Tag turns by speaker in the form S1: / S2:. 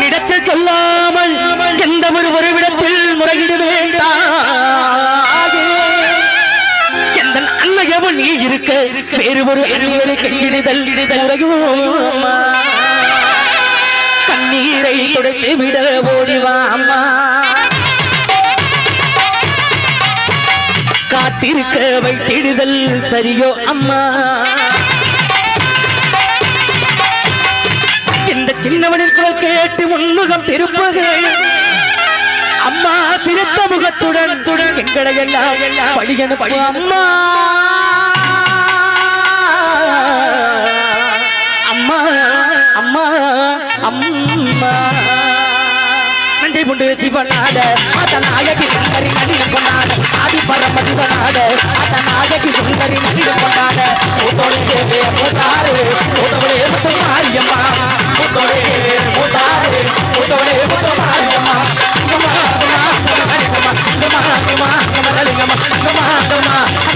S1: என்னிடத்தில் சொல்லாமல் எந்த ஒரு ஒருவிடத்தில் முறையிட வேண்டாம். எந்த அன்னையவன் நீ இருக்க வேறு ஒரு அந்நியரை கையிடுதல் முறையோ கண்ணீரை துடைத்து விட ஓடிவாமா? காத்திருக்க வைத்திடுதல் சரியோ அம்மா? இந்த குரல் கேட்டு உன்முகம் திருப்புகள் அம்மா திருத்த முகத்துடன் துடன் எங்களை எல்லாம் எல்லாம் பழியனு பழி அம்மா. அம்மா அம்மா அம்மா. நஞ்சை புண்டு சிவனாட அத நாயகி சுந்தரி நடினம் கொண்டாட ஆதி பரம சிவனாட அத நாயகி சுந்தரி நடினம் கொண்டாட Mama.